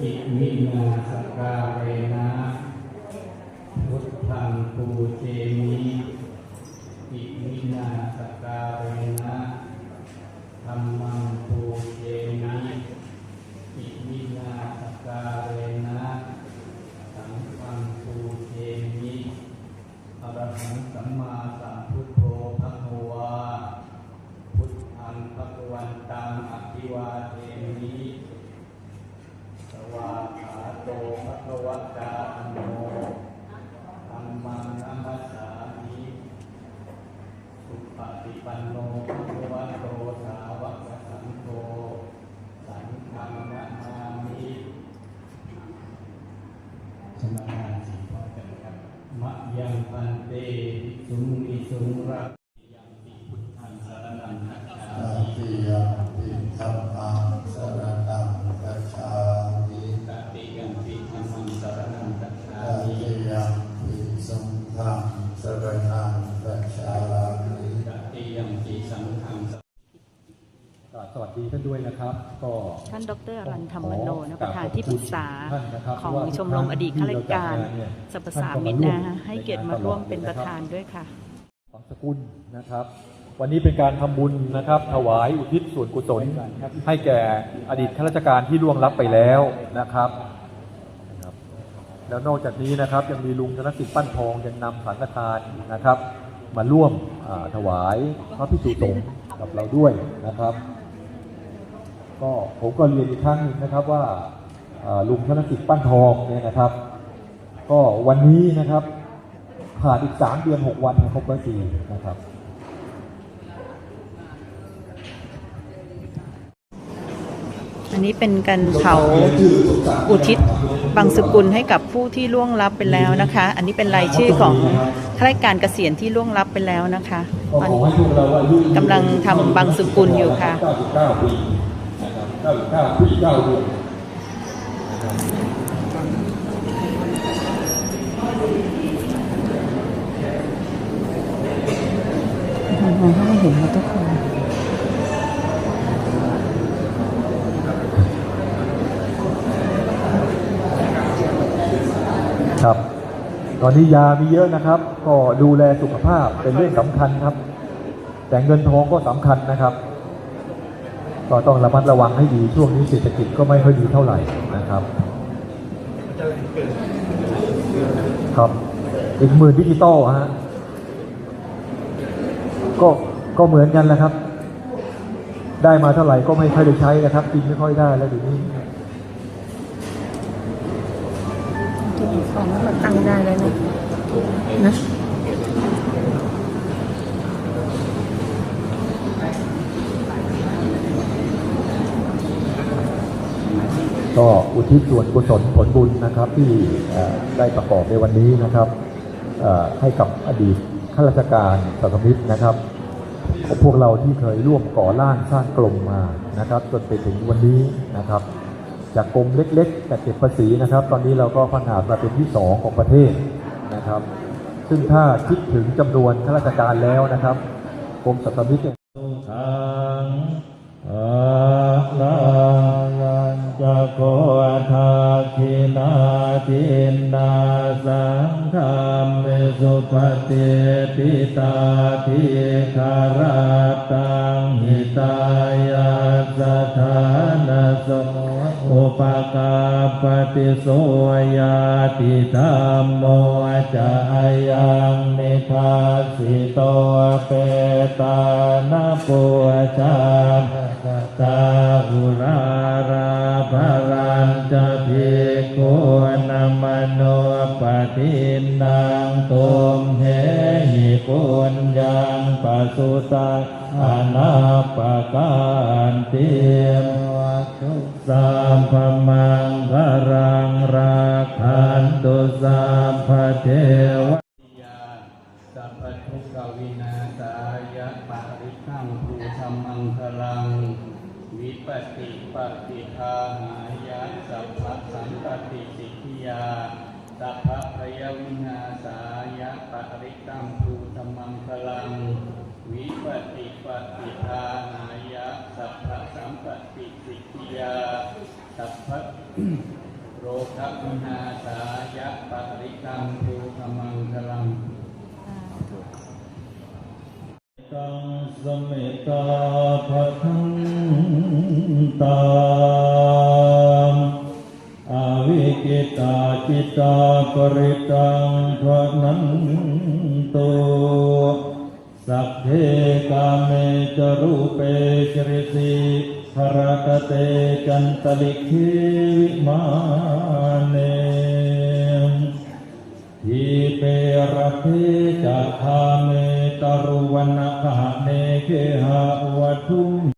อิมินาสการเรนะพุทธังปูเจมิอิมินาสการเรนะ สมา สวัสดีท่านด้วยนะครับ ก็ท่านดรอรันธรรมโนนะประธานที่ปรึกษาของชมรมอดีตข้าราชการสรรพสามิตนะคะให้เกียรติมาร่วมเป็นประธานด้วยค่ะฝังสกุลนะครับ วันนี้เป็นการทำบุญนะครับ ถวายอุทิศส่วนกุศล ให้แก่อดีตข้าราชการที่ล่วงลับไปแล้วนะครับนะครับแล้วนอกจากนี้นะครับยังมีลุงธนสิทธิ์ปั้นทองยังนำสังฆทานนะครับ มาร่วมอ่าถวายพระพิสุสงฆ์กับเราด้วยนะครับ ก็ผมก็เรียนอีกครั้งหนึงนะครับว่าลุงธนสิทธิ์ปั้นทองเนี่ยนะครับ ก็วันนี้นะครับผ่านอีกสามเดือนหกวันครบร้อยปีนะครับอันนี้เป็นการเผาอุทิศบางสกุลให้กับผู้ที่ล่วงลับไปแล้วนะคะ อันนี้เป็นรายชื่อของข้าราชการเกษียณที่ล่วงลับไปแล้วนะคะก็ขอให้กเราอายุกำลังทำบางสกุลอยู่ค่ะ 99ปีนะครับ99ปี9เดือนมองให้เห็นมาทุกคนครับ ตอนนี้ยามีเยอะนะครับ ก็ดูแลสุขภาพเป็นเรื่องสำคัญครับ แต่เงินทองก็สำคัญนะครับ ก็ต้องระมัดระวังให้ดีช่วงนี้เศรษฐกิจก็ไม่ค่อยดีเท่าไหร่นะครับ ครับอีกหมื่นดิจิตอลฮะก็ก็เหมือนกันแหละครับ ได้มาเท่าไหร่ก็ไม่ค่อยได้ใช้นะครับกินไม่ค่อยได้แล้วเดี๋ยวนี้ที่มีของมาตั้งได้แล้วนะนะ ก็อุทิศส่วนกุศลผลบุญนะครับที่ได้ประกอบในวันนี้นะครับให้กับอดีตข้าราชการสังคมิตรนะครับ พวกเราที่เคยร่วมก่อร่างสร้างกลมมานะครับ จนไปถึงวันนี้นะครับ จากกรมเล็ก ๆ แต่เก็บภาษีนะครับ ตอนนี้เราก็พังอามาเป็นที่สองของประเทศนะครับ ซึ่งถ้าคิดถึงจำนวนข้าราชการแล้วนะครับกรมสัตมิตรเนี่ยทังอง โกทาคินาทินนาสังฆามเมสุปฏิปิตาทิคาราตังหิตายาสถานโสอุปกาปฏิโสยาติธรรมโมจะอายังนิพาสิโตเปตานาปุชาตาหุราราภรั ปินังตุมเหหิปุญญังปัสุตาอนาปการติมสัมภมังคารังราคันตุสัมภเทวยาสัพพทุกขวินาศายะปะริตังภูธรรมังคลัง วิปติปฏิภาหายะสัพพสัมปติสิทธิยา สัพพะพยวินาศายะปะริตังภูธรรมังคลัง วิปติปฏิภาหายะสัพพะสัมปติสิทิยาสัพพะทัพมหาสายะปริคังตุขมังคลังตังสมิตาภะทังตา ตาปริตังภะนันตุสัพเพกาเมจรูปเปจริสีภรตเตจันตลิขิวิมาเนทีเประเพจะคาเมตรุวันนะคหะเนเคหะวัตุ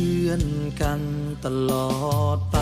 พื่อนกันตลอดไป